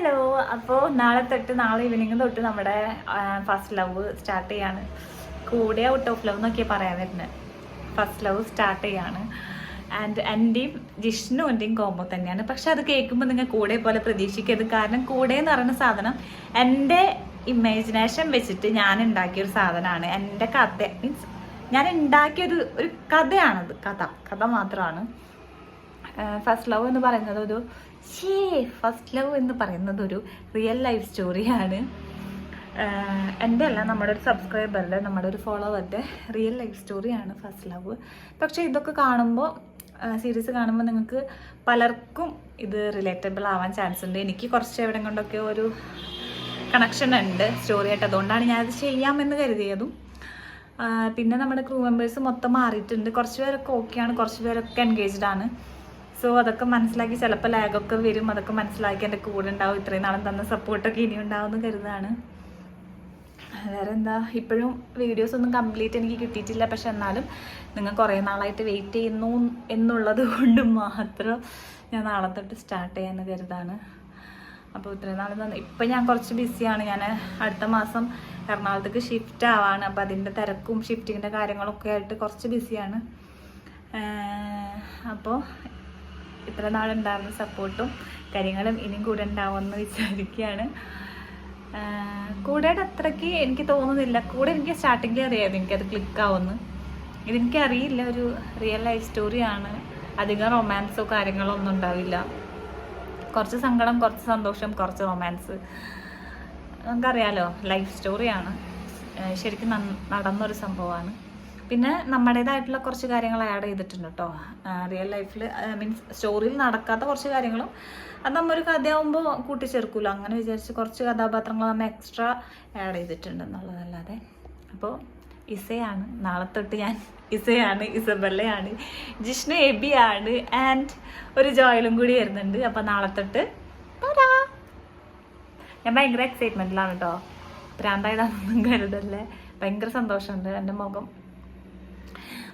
Hello അപ്പോൾ നാളെ തൊട്ട് നാളെ ഈവനിങ് തൊട്ട് നമ്മുടെ ഫസ്റ്റ് ലവ് സ്റ്റാർട്ട് ചെയ്യാണ്. കൂടെ ഔട്ട് ഓഫ് ലവ് എന്നൊക്കെ പറയാൻ വരുന്നത് ഫസ്റ്റ് ലവ് സ്റ്റാർട്ട് ചെയ്യാണ്. ആൻഡ് എന്റെയും ജിഷ്ണുവിന്റെയും കോമ്പോ തന്നെയാണ്. പക്ഷെ അത് കേൾക്കുമ്പോൾ നിങ്ങൾ കൂടെ പോലെ പ്രതീക്ഷിക്കരുത്. കാരണം കൂടെ എന്ന് പറയുന്ന സാധനം എന്റെ ഇമാജിനേഷൻ വെച്ചിട്ട് ഞാൻ ഉണ്ടാക്കിയ ഒരു സാധനമാണ്. എന്റെ കഥ. മീൻസ് ഞാൻ ഉണ്ടാക്കിയൊരു ഒരു കഥയാണത്. കഥ. കഥ മാത്രമാണ്. ഫസ്റ്റ് ലവ് എന്ന് പറയുന്നത് ഒരു ഷേ ഫസ്റ്റ് ലവ് എന്ന് പറയുന്നത് ഒരു റിയൽ ലൈഫ് സ്റ്റോറിയാണ് എന്റെ അല്ല നമ്മുടെ ഒരു സബ്സ്ക്രൈബറുടെ നമ്മുടെ ഒരു ഫോളോവറുടെ റിയൽ ലൈഫ് സ്റ്റോറിയാണ് ഫസ്റ്റ് ലവ് പക്ഷേ ഇതൊക്കെ കാണുമ്പോൾ സീരീസ് കാണുമ്പോൾ നിങ്ങൾക്ക് പലർക്കും ഇത് റിലേറ്റബിൾ ആവാൻ ചാൻസ് ഉണ്ട്. എനിക്ക് കുറച്ച് എവിടെ കൊണ്ടൊക്കെ ഒരു കണക്ഷൻ ഉണ്ട് സ്റ്റോറി ആയിട്ട്. അതുകൊണ്ടാണ് ഞാനത് ചെയ്യാമെന്ന് കരുതിയതും. പിന്നെ നമ്മുടെ ക്രൂ മെമ്പേഴ്സ് മൊത്തം മാറിയിട്ടുണ്ട്. കുറച്ച് പേരൊക്കെ ഓക്കെയാണ് കുറച്ച് പേരൊക്കെ എൻഗേജ്ഡ് ആണ്. സോ അതൊക്കെ മനസ്സിലാക്കി ചിലപ്പോൾ ലാഗൊക്കെ വരും. അതൊക്കെ മനസ്സിലാക്കി എന്റെ കൂടെ ഉണ്ടാവും. ഇത്രയും നാളും തന്ന സപ്പോർട്ടൊക്കെ ഇനി ഉണ്ടാവും എന്ന് കരുതാണ് വേറെ എന്താ ഇപ്പോഴും വീഡിയോസ് ഒന്നും കംപ്ലീറ്റ് എനിക്ക് കിട്ടിയിട്ടില്ല. പക്ഷെ എന്നാലും നിങ്ങൾ കുറേ നാളായിട്ട് വെയിറ്റ് ചെയ്യുന്നു എന്നുള്ളത് കൊണ്ട് മാത്രം ഞാൻ നാളെ തൊട്ട് സ്റ്റാർട്ട് ചെയ്യാമെന്ന് കരുതാണ്. അപ്പോൾ ഇത്രയും നാൾ തന്നെ ഇപ്പം ഞാൻ കുറച്ച് ബിസിയാണ് ഞാൻ അടുത്ത മാസം എറണാകുളത്തേക്ക് ഷിഫ്റ്റ് ആവാണ്. അപ്പോൾ അതിന്റെ തിരക്കും ഷിഫ്റ്റിങ്ങിന്റെ കാര്യങ്ങളൊക്കെ ആയിട്ട് കുറച്ച് ബിസിയാണ് അപ്പോൾ ഇത്ര നാളുണ്ടായിരുന്ന സപ്പോർട്ടും കാര്യങ്ങളും ഇനിയും കൂടെ ഉണ്ടാവുമെന്ന് വിചാരിക്കുകയാണ്. കൂടെയുടെ അത്രയ്ക്ക് എനിക്ക് തോന്നുന്നില്ല. കൂടെ എനിക്ക് സ്റ്റാർട്ടിങ്ങിൽ അറിയാം എനിക്കത് ക്ലിക്കാവുമെന്ന് ഇതെനിക്ക് അറിയില്ല ഒരു റിയൽ ലൈഫ് സ്റ്റോറിയാണ് അധികം റൊമാൻസോ കാര്യങ്ങളോ ഒന്നും ഉണ്ടാവില്ല. കുറച്ച് സങ്കടം കുറച്ച് സന്തോഷം കുറച്ച് റൊമാൻസ് നമുക്കറിയാലോ ലൈഫ് സ്റ്റോറിയാണ് ശരിക്കും നടന്നൊരു സംഭവമാണ്. പിന്നെ നമ്മുടേതായിട്ടുള്ള കുറച്ച് കാര്യങ്ങൾ ആഡ് ചെയ്തിട്ടുണ്ട് കേട്ടോ റിയൽ ലൈഫിൽ മീൻസ് സ്റ്റോറിയിൽ നടക്കാത്ത കുറച്ച് കാര്യങ്ങളും അത് നമ്മൊരു ഒരു കൂട്ടിച്ചേർക്കുമല്ലോ അങ്ങനെ വിചാരിച്ച് കുറച്ച് കഥാപാത്രങ്ങൾ നമ്മൾ എക്സ്ട്രാ ആഡ് ചെയ്തിട്ടുണ്ട് എന്നുള്ളതല്ലാതെ. അപ്പോൾ ഇസയാണ് നാളെ തൊട്ട് ഞാൻ ഇസയാണ് ഇസബല്ലയാണ് ജിഷ്ണു എബിയാണ് ആൻഡ് ഒരു ജോയിലും കൂടി വരുന്നുണ്ട്. അപ്പോൾ നാളെ തൊട്ട്. ഞാൻ ഭയങ്കര എക്സൈറ്റ്മെന്റിലാണ് കേട്ടോ പ്രാന്തായതാണെന്നൊന്നും കരുതല്ലേ. ഭയങ്കര സന്തോഷമുണ്ട്. എന്റെ മുഖം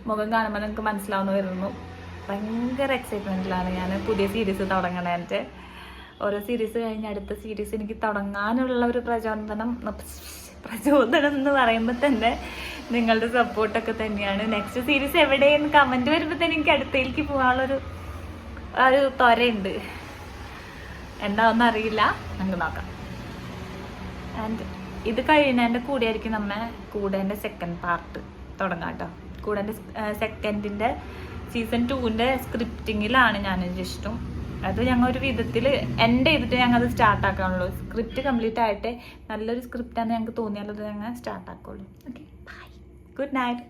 മുഖം കാണുമ്പോൾ നിങ്ങൾക്ക് മനസ്സിലാവുന്ന വരുന്നു. ഭയങ്കര എക്സൈറ്റ്മെന്റിലാണ് ഞാൻ പുതിയ സീരീസ് തുടങ്ങണേന്റെ ഓരോ സീരീസ് കഴിഞ്ഞ് അടുത്ത സീരീസ് എനിക്ക് തുടങ്ങാനുള്ള ഒരു പ്രചോദനം പ്രചോദനം എന്ന് പറയുമ്പോൾ തന്നെ നിങ്ങളുടെ സപ്പോർട്ടൊക്കെ തന്നെയാണ്. നെക്സ്റ്റ് സീരീസ് എവിടെയെന്ന് കമന്റ് വരുമ്പോൾ തന്നെ എനിക്ക് അടുത്തേക്ക് പോകാനുള്ളൊരു ഒരു ത്വരയുണ്ട്. എന്താണെന്ന് അറിയില്ല. നമുക്ക് നോക്കാം. ആൻഡ് ഇത് കഴിയുന്നതിന്റെ കൂടെ ആയിരിക്കും കൂടെ സെക്കൻഡ് പാർട്ട് തുടങ്ങാം കേട്ടോ. കൂടേന്റെ സെക്കൻഡിന്റെ സീസൺ ടൂവിന്റെ സ്ക്രിപ്റ്റിങ്ങിലാണ് ഞാൻ ഇഷ്ടം അത് ഞങ്ങൾ ഒരു വിധത്തിൽ എന്റെ ചെയ്തിട്ട് ഞങ്ങൾ അത് സ്റ്റാർട്ട് ആക്കാനുള്ളൂ. സ്ക്രിപ്റ്റ് കംപ്ലീറ്റ് ആയിട്ട് നല്ലൊരു സ്ക്രിപ്റ്റാന്ന് ഞങ്ങൾക്ക് തോന്നിയാലത് ഞങ്ങൾ start ആക്കുള്ളൂ. Okay bye good night